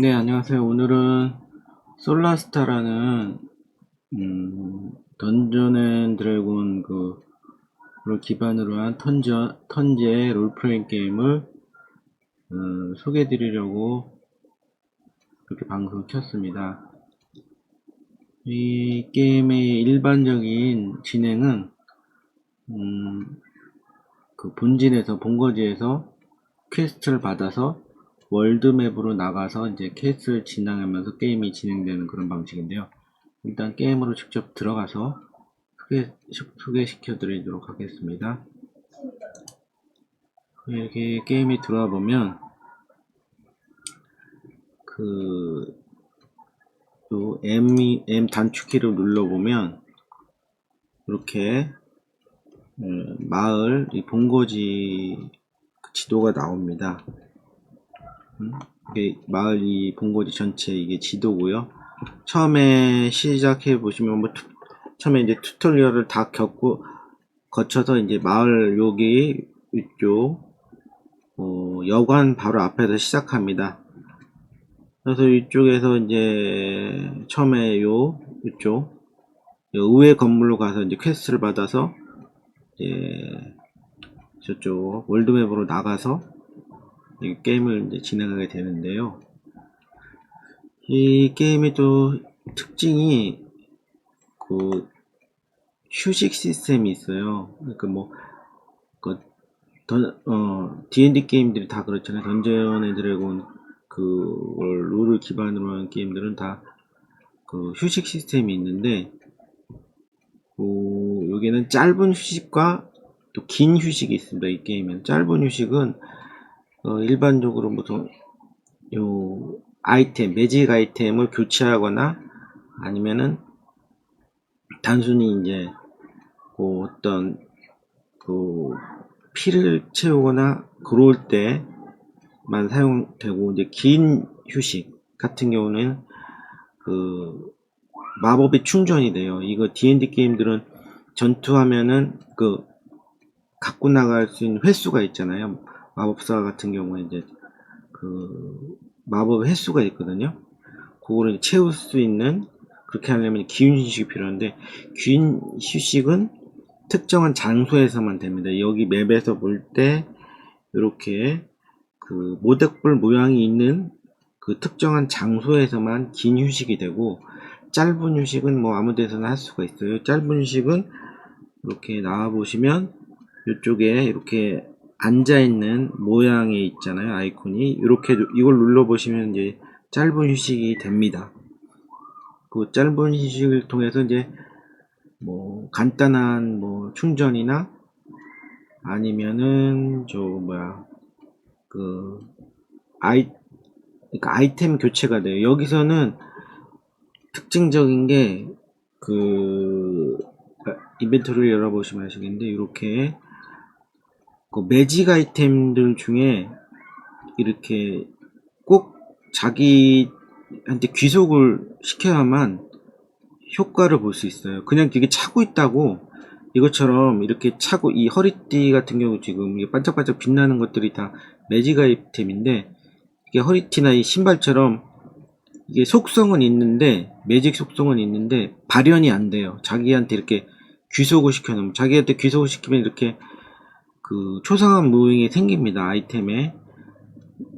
네, 안녕하세요. 오늘은 솔라스타라는 음, 던전 앤 드래곤 그를 기반으로 한 턴저, 턴제 롤플레잉 게임을 음, 소개해 드리려고 이렇게 방송을 켰습니다. 이 게임의 일반적인 진행은 음, 그 본진에서 본거지에서 퀘스트를 받아서 월드맵으로 나가서 이제 퀘스트를 진행하면서 게임이 진행되는 그런 방식인데요. 일단 게임으로 직접 들어가서 소개, 소개시켜 드리도록 하겠습니다. 이렇게 게임에 들어와 보면 그, 또 M, M 단축키를 눌러보면 이렇게 음, 마을 이 본거지 그 지도가 나옵니다. 음, 이게 마을 이 본거지 전체 이게 지도고요. 처음에 시작해 보시면 뭐 투, 처음에 이제 튜토리얼을 다 겪고 거쳐서 이제 마을 여기 이쪽 어, 여관 바로 앞에서 시작합니다. 그래서 이쪽에서 이제 처음에 요 이쪽 의회 건물로 가서 이제 퀘스트를 받아서 이제 저쪽 월드맵으로 나가서 이 게임을 이제 진행하게 되는데요. 이 게임의 또 특징이 그 휴식 시스템이 있어요. 그러니까 뭐 그, 던, 어, D&D 게임들이 다 그렇잖아요. 던전 앤 드래곤 그 룰을 기반으로 한 게임들은 다 그 휴식 시스템이 있는데 어, 여기는 짧은 휴식과 또 긴 휴식이 있습니다. 이 게임은 짧은 휴식은 어, 일반적으로 보통 요 아이템 매직 아이템을 교체하거나 아니면은 단순히 이제 그 어떤 그 피를 채우거나 그럴 때만 사용되고 이제 긴 휴식 같은 경우는 그 마법이 충전이 돼요. 이거 D&D 게임들은 전투하면은 그 갖고 나갈 수 있는 횟수가 있잖아요. 마법사 같은 경우에 이제 그 마법 횟수가 있거든요. 그거를 채울 수 있는 그렇게 하려면 긴 휴식이 필요한데 긴 휴식은 특정한 장소에서만 됩니다. 여기 맵에서 볼 때 이렇게 그 모닥불 모양이 있는 그 특정한 장소에서만 긴 휴식이 되고 짧은 휴식은 뭐 아무 데서나 할 수가 있어요. 짧은 휴식은 이렇게 나와 보시면 이쪽에 이렇게 앉아 있는 모양이 있잖아요. 아이콘이 이렇게 이걸 눌러 보시면 이제 짧은 휴식이 됩니다. 그 짧은 휴식을 통해서 이제 뭐 간단한 뭐 충전이나 아니면은 저 뭐야 그 아이 그러니까 아이템 교체가 돼요. 여기서는 특징적인 게 그 이벤트를 열어보시면 아시겠는데 이렇게 그 매직 아이템들 중에 이렇게 꼭 자기한테 귀속을 시켜야만 효과를 볼 수 있어요. 그냥 이게 차고 있다고 이것처럼 이렇게 차고 이 허리띠 같은 경우 지금 이게 반짝반짝 빛나는 것들이 다 매직 아이템인데 이게 허리띠나 이 신발처럼 이게 속성은 있는데 매직 속성은 있는데 발현이 안 돼요. 자기한테 이렇게 귀속을 시켜놓으면 자기한테 귀속을 시키면 이렇게 그 초상한 무빙이 생깁니다. 아이템에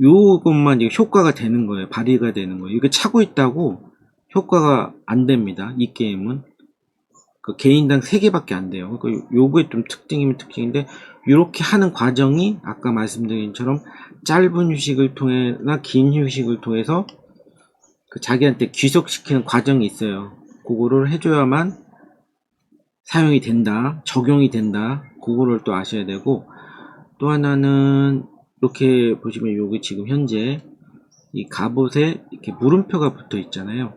요것만 효과가 되는 거예요. 발휘가 되는 거예요. 이거 차고 있다고 효과가 안 됩니다. 이 게임은 그 개인당 3개밖에 안 돼요. 그러니까 요거의 좀 특징이면 특징인데 이렇게 하는 과정이 아까 말씀드린 것처럼 짧은 휴식을 통해나 긴 휴식을 통해서 그 자기한테 귀속시키는 과정이 있어요. 그거를 해줘야만 사용이 된다, 적용이 된다. 그거를 또 아셔야 되고 또 하나는 이렇게 보시면 여기 지금 현재 이 갑옷에 이렇게 물음표가 붙어 있잖아요.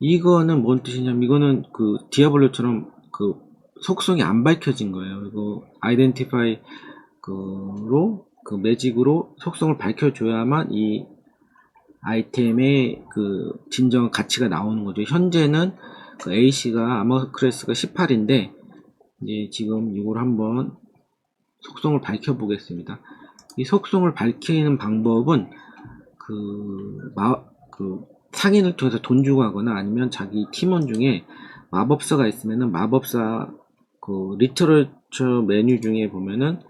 이거는 뭔 뜻이냐면 이거는 그 디아블로처럼 그 속성이 안 밝혀진 거예요. 이거 아이덴티파이 그로 그 매직으로 속성을 밝혀줘야만 이 아이템의 그 진정한 가치가 나오는 거죠. 현재는 그 A씨가 아머크레스가 18인데 이제 지금 이걸 한번 속성을 밝혀 보겠습니다. 이 속성을 밝히는 방법은 그, 마, 그, 상인을 통해서 돈 주고 하거나 아니면 자기 팀원 중에 마법사가 있으면은 마법사 그 리터러처 메뉴 중에 보면은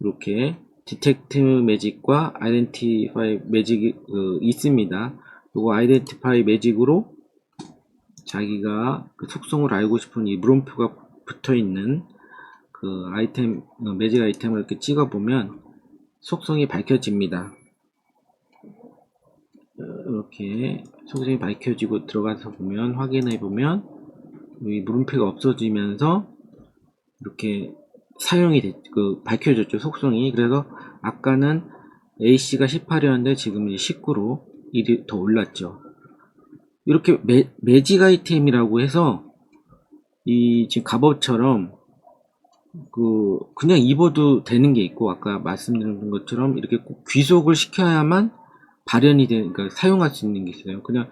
이렇게 디텍트 매직과 아이덴티파이 매직이 그, 있습니다. 요거 아이덴티파이 매직으로 자기가 그 속성을 알고 싶은 이 물음표가 붙어 있는 그 아이템 어, 매직 아이템을 이렇게 찍어 보면 속성이 밝혀집니다. 어, 이렇게 속성이 밝혀지고 들어가서 보면 확인해 보면 이 물음표가 없어지면서 이렇게 사용이 됐, 그 밝혀졌죠 속성이 그래서 아까는 A씨가 18이었는데 지금 이제 19로 일이 더 올랐죠 이렇게 매, 매직 아이템이라고 해서 이 지금 갑옷처럼 그 그냥 입어도 되는 게 있고 아까 말씀드린 것처럼 이렇게 꼭 귀속을 시켜야만 발현이 되는 그러니까 사용할 수 있는 게 있어요. 그냥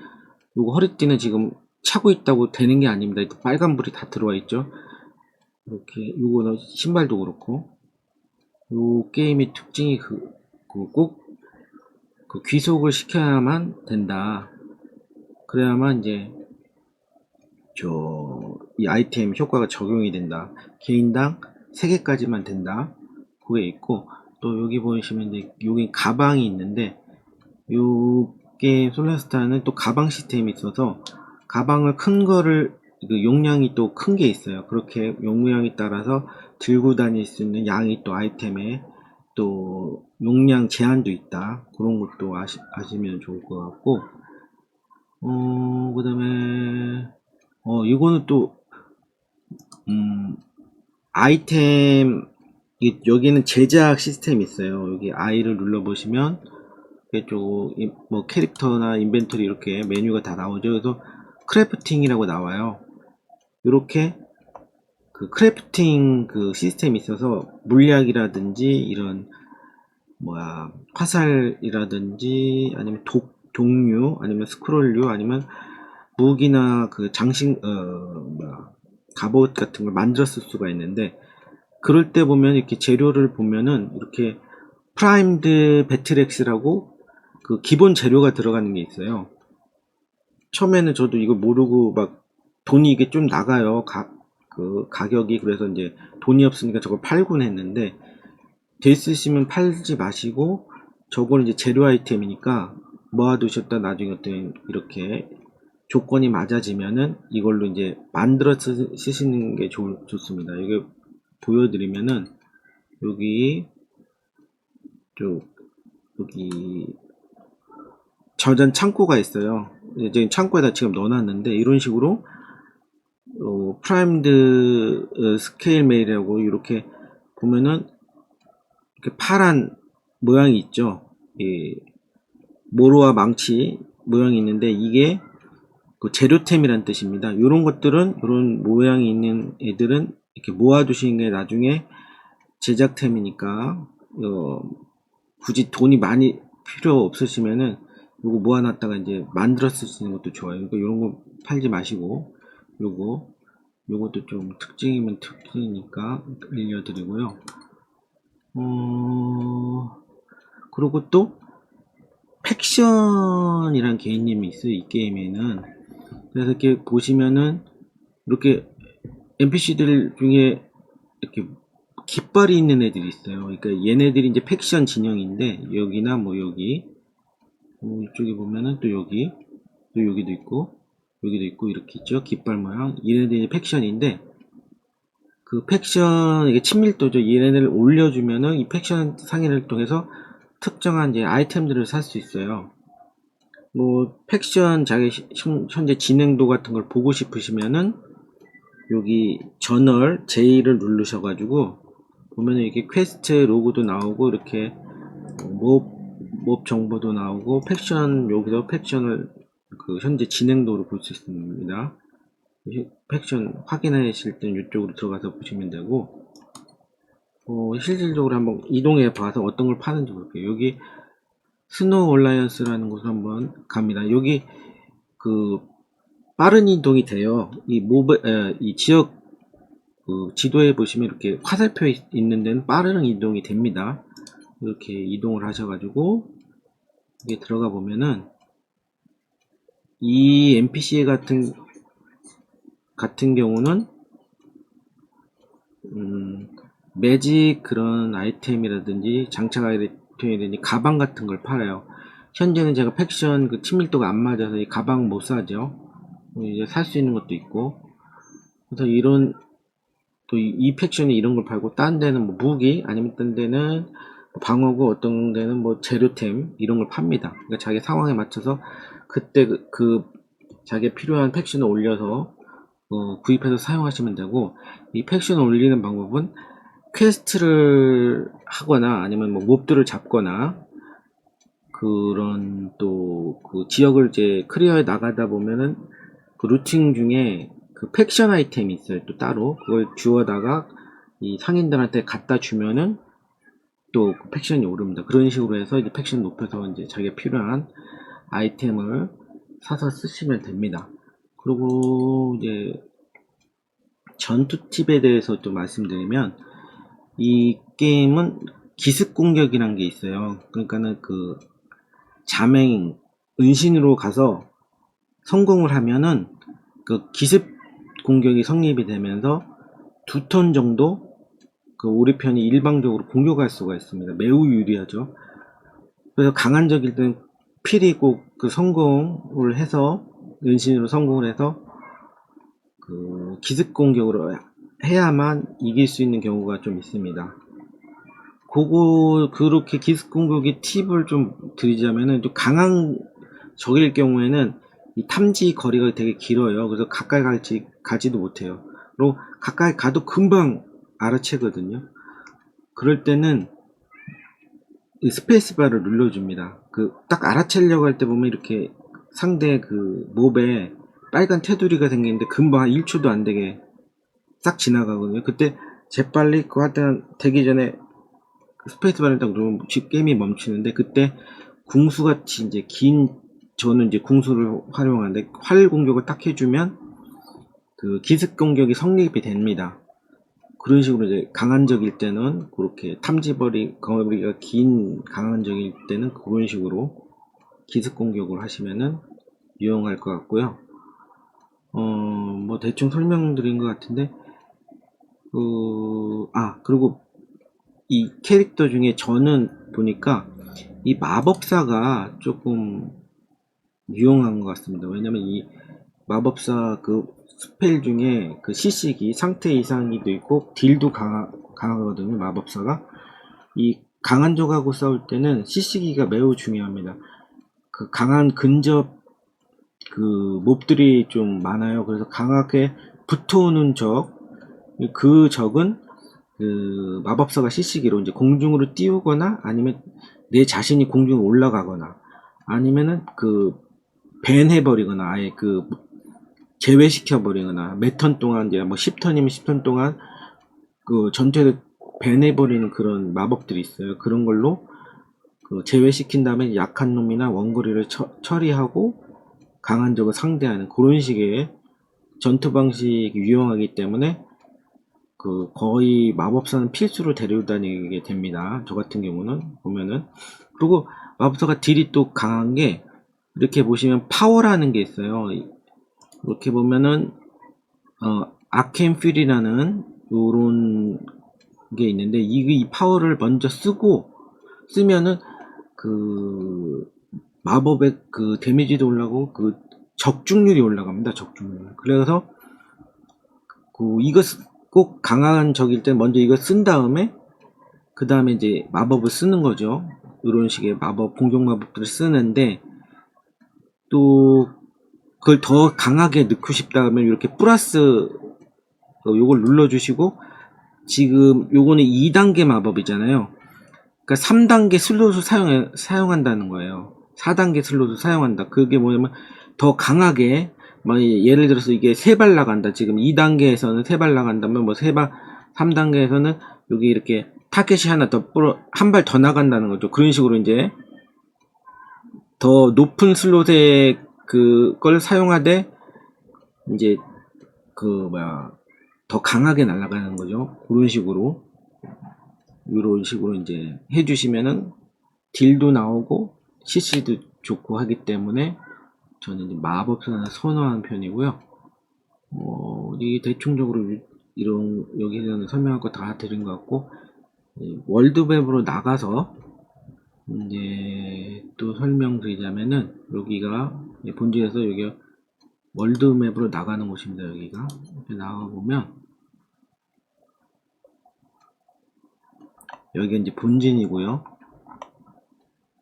요거 허리띠는 지금 차고 있다고 되는 게 아닙니다. 빨간불이 다 들어와 있죠. 이렇게 요거는 신발도 그렇고 요 게임의 특징이 그꼭그 귀속을 시켜야만 된다. 그래야만 이제 저이 아이템 효과가 적용이 된다. 개인당 3개까지만 된다. 그게 있고 또 여기 보시면 이제 여기 가방이 있는데 요 게임 솔라스타는 또 가방 시스템이 있어서 가방을 큰 거를 그 용량이 또 큰 게 있어요. 그렇게 용량에 따라서 들고 다닐 수 있는 양이 또 아이템에 또 용량 제한도 있다. 그런 것도 아시, 아시면 좋을 것 같고 어, 그 다음에, 어, 이거는 또, 음, 아이템, 이- 여기는 제작 시스템이 있어요. 여기 I를 눌러보시면, 이쪽, 이- 뭐, 캐릭터나 인벤토리 이렇게 메뉴가 다 나오죠. 그래서 크래프팅이라고 나와요. 이렇게, 그 크래프팅 그 시스템이 있어서 물약이라든지 이런, 뭐야, 화살이라든지 아니면 독, 종류 아니면 스크롤류 아니면 무기나 그 장식 어 뭐야 갑옷 같은 걸 만들었을 수가 있는데 그럴 때 보면 이렇게 재료를 보면은 이렇게 프라임드 배틀엑스라고 그 기본 재료가 들어가는 게 있어요. 처음에는 저도 이걸 모르고 막 돈이 이게 좀 나가요. 가, 그 가격이 그래서 이제 돈이 없으니까 저걸 팔곤 했는데 돼 있으시면 팔지 마시고 저걸 이제 재료 아이템이니까 모아두셨다 나중에 어떤 이렇게 조건이 맞아지면은 이걸로 이제 만들어 쓰- 쓰시는 게 좋, 좋습니다. 이게 보여드리면은 여기 쭉 여기 저장 창고가 있어요. 이제 창고에다 지금 넣어놨는데 이런 식으로 어, 프라임드 어, 스케일 메일이라고 이렇게 보면은 이렇게 파란 모양이 있죠. 이 모로와 망치 모양이 있는데 이게 그 재료템이란 뜻입니다. 이런 것들은 이런 모양이 있는 애들은 이렇게 모아두시는 게 나중에 제작템이니까 어, 굳이 돈이 많이 필요 없으시면은 요거 모아놨다가 이제 만들어 있는 것도 좋아요. 그러니까 이런 거 팔지 마시고 요거 요것도 좀 특징이면 특징이니까 알려드리고요. 어 그리고 또 팩션이란 개념이 있어요. 이 게임에는. 그래서 이렇게 보시면은 이렇게 NPC들 중에 이렇게 깃발이 있는 애들이 있어요. 그러니까 얘네들이 이제 팩션 진영인데 여기나 뭐 여기 어, 이쪽에 보면은 또 여기 또 여기도 있고 여기도 있고 이렇게 있죠. 깃발 모양. 얘네들이 이제 팩션인데 그 팩션 이게 친밀도죠. 얘네들을 올려주면은 이 팩션 상인을 통해서 특정한 이제 아이템들을 살 수 있어요. 뭐 팩션 자기 현재 진행도 같은 걸 보고 싶으시면은 여기 저널 J를 누르셔 가지고 보면은 이렇게 퀘스트 로고도 나오고 이렇게 몹, 몹 정보도 나오고 팩션 여기서 팩션을 그 현재 진행도로 볼 수 있습니다. 이 팩션 확인하실 때는 이쪽으로 들어가서 보시면 되고 어, 실질적으로 한번 이동해 봐서 어떤 걸 파는지 볼게요. 여기 스노우 얼라이언스라는 곳을 한번 갑니다. 여기 그 빠른 이동이 돼요. 이 모브 에, 이 지역 그 지도에 보시면 이렇게 화살표 있- 있는 데는 빠른 이동이 됩니다. 이렇게 이동을 하셔가지고 이게 들어가 보면은 이 NPC 같은 같은 경우는 음, 매직 그런 아이템이라든지 장착 아이템이라든지 가방 같은 걸 팔아요. 현재는 제가 팩션 그 친밀도가 안 맞아서 이 가방 못 사죠. 이제 살 수 있는 것도 있고. 그래서 이런 또이 팩션이 이런 걸 팔고 딴 데는 뭐 무기 아니면 딴 데는 뭐 방어구 어떤 데는 뭐 재료템 이런 걸 팝니다. 그러니까 자기 상황에 맞춰서 그때 그, 그 자기 필요한 팩션을 올려서 어, 구입해서 사용하시면 되고 이 팩션 올리는 방법은 퀘스트를 하거나 아니면 뭐 몹들을 잡거나 그런 또 그 지역을 이제 클리어해 나가다 보면은 그 루팅 중에 그 팩션 아이템이 있어요 또 따로. 그걸 주워다가 이 상인들한테 갖다 주면은 또 그 팩션이 오릅니다. 그런 식으로 해서 이제 팩션 높여서 이제 자기가 필요한 아이템을 사서 쓰시면 됩니다. 그리고 이제 전투 팁에 대해서 좀 말씀드리면 이 게임은 기습 공격이라는 게 있어요. 그러니까는 그 자맹 은신으로 가서 성공을 하면은 그 기습 공격이 성립이 되면서 두 턴 정도 그 우리 편이 일방적으로 공격할 수가 있습니다. 매우 유리하죠. 그래서 강한 적일 때는 필히 꼭 그 성공을 해서 은신으로 성공을 해서 그 기습 공격으로 해야만 이길 수 있는 경우가 좀 있습니다. 그거 그렇게 기습 공격의 팁을 좀 드리자면은 좀 강한 적일 경우에는 이 탐지 거리가 되게 길어요. 그래서 가까이 갈지 가지도 못해요. 그리고 가까이 가도 금방 알아채거든요. 그럴 때는 이 스페이스바를 눌러줍니다. 그 딱 알아채려고 할 때 보면 이렇게 상대 그 몹에 빨간 테두리가 생기는데 금방 한 1초도 안 되게 싹 지나가거든요. 그때 재빨리 그거 하여튼 되기 전에 그 스페이스바를 딱 누르면 지- 게임이 멈추는데 그때 궁수같이 이제 긴 저는 이제 궁수를 활용하는데 활 공격을 딱 해주면 그 기습 공격이 성립이 됩니다. 그런 식으로 이제 강한 적일 때는 그렇게 탐지거리 거리가 긴 강한 적일 때는 그런 식으로 기습 공격을 하시면은 유용할 것 같고요. 어, 뭐 대충 설명드린 것 같은데, 그, 아, 그리고 이 캐릭터 중에 저는 보니까 이 마법사가 조금 유용한 것 같습니다. 왜냐면 이 마법사 그 스펠 중에 그 시식이 상태 이상이도 있고 딜도 강하, 강하거든요. 마법사가. 이 강한 적하고 싸울 때는 시식이가 매우 중요합니다. 그 강한 근접 그 몹들이 좀 많아요. 그래서 강하게 붙어오는 적, 그 적은 그 마법사가 시시기로 이제 공중으로 띄우거나 아니면 내 자신이 공중에 올라가거나 아니면은 그 밴해버리거나 아예 그 제외시켜버리거나 몇 턴 동안 이제 뭐 10턴이면 10턴 동안 그 전투에서 밴해버리는 그런 마법들이 있어요. 그런 걸로 그 제외시킨 다음에 약한 놈이나 원거리를 처, 처리하고 강한 적을 상대하는 그런 식의 전투 방식이 유용하기 때문에 그 거의 마법사는 필수로 데려다니게 됩니다. 저 같은 경우는 보면은 그리고 마법사가 딜이 또 강한 게 이렇게 보시면 파워라는 게 있어요. 이렇게 보면은 어 아켄 필이라는 요런 게 있는데 이, 이 파워를 먼저 쓰고 쓰면은 그 마법의 그 데미지도 올라가고 그 적중률이 올라갑니다. 적중률. 그래서 그 쓰- 꼭 강한 적일 때 먼저 이거 쓴 다음에 그 다음에 이제 마법을 쓰는 거죠. 이런 식의 마법 공격 마법들을 쓰는데 또 그걸 더 강하게 넣고 싶다 하면 이렇게 플러스 어, 요걸 눌러 주시고 지금 요거는 2단계 마법이잖아요. 그러니까 3단계 슬롯을 사용 사용한다는 거예요. 4단계 슬롯을 사용한다. 그게 뭐냐면 더 강하게 뭐 예를 들어서 이게 세 발 나간다. 지금 2단계에서는 세 발 나간다면 뭐 세 발, 3단계에서는 여기 이렇게 타켓이 하나 더한발 더 나간다는 거죠. 그런 식으로 이제 더 높은 슬롯의 그걸 사용하되 이제 그 뭐야 더 강하게 날아가는 거죠. 그런 식으로 이런 식으로 이제 해주시면은 딜도 나오고 CC도 좋고 하기 때문에 저는 이제 마법사를 선호하는 편이고요. 어, 대충적으로 이- 이런 여기서는 설명할 거 다 드린 것 같고 이 월드맵으로 나가서 이제 또 설명드리자면은 여기가 본질에서 여기가 월드맵으로 나가는 곳입니다. 여기가 나가 보면 여기가 이제 본진이고요.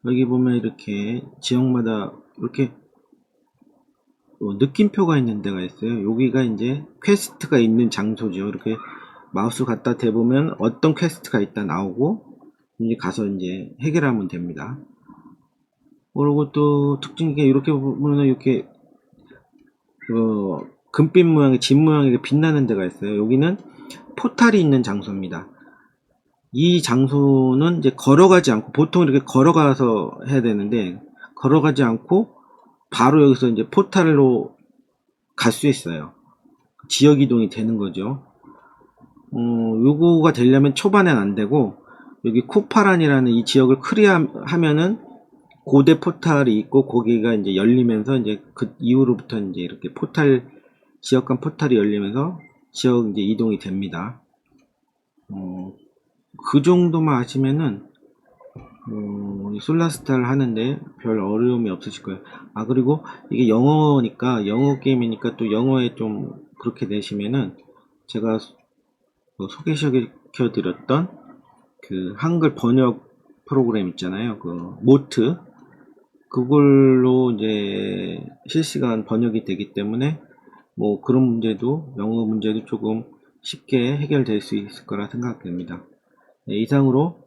여기 보면 이렇게 지역마다 이렇게 어, 느낌표가 있는 데가 있어요. 여기가 이제 퀘스트가 있는 장소죠. 이렇게 마우스 갖다 대보면 어떤 퀘스트가 있다 나오고 이제 가서 이제 해결하면 됩니다. 그리고 또 특징이 이렇게 보면 이렇게 어, 금빛 모양의 집 모양이 빛나는 데가 있어요. 여기는 포탈이 있는 장소입니다. 이 장소는 이제 걸어가지 않고 보통 이렇게 걸어가서 해야 되는데 걸어가지 않고 바로 여기서 이제 포탈로 갈 수 있어요. 지역 이동이 되는 거죠. 어, 요거가 되려면 초반엔 안 되고 여기 코파란이라는 이 지역을 클리어하면은 고대 포탈이 있고 거기가 이제 열리면서 이제 그 이후로부터 이제 이렇게 포탈 지역 간 포탈이 열리면서 지역 이제 이동이 됩니다. 어, 그 정도만 하시면은 어, 이 솔라스타를 하는데 별 어려움이 없으실 거예요. 아 그리고 이게 영어니까 영어 게임이니까 또 영어에 좀 그렇게 되시면은 제가 그 소개시켜 드렸던 그 한글 번역 프로그램 있잖아요. 그 모트 그걸로 이제 실시간 번역이 되기 때문에 뭐 그런 문제도 영어 문제도 조금 쉽게 해결될 수 있을 거라 생각됩니다. 네, 이상으로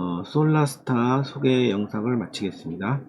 어, 솔라스타 소개 영상을 마치겠습니다.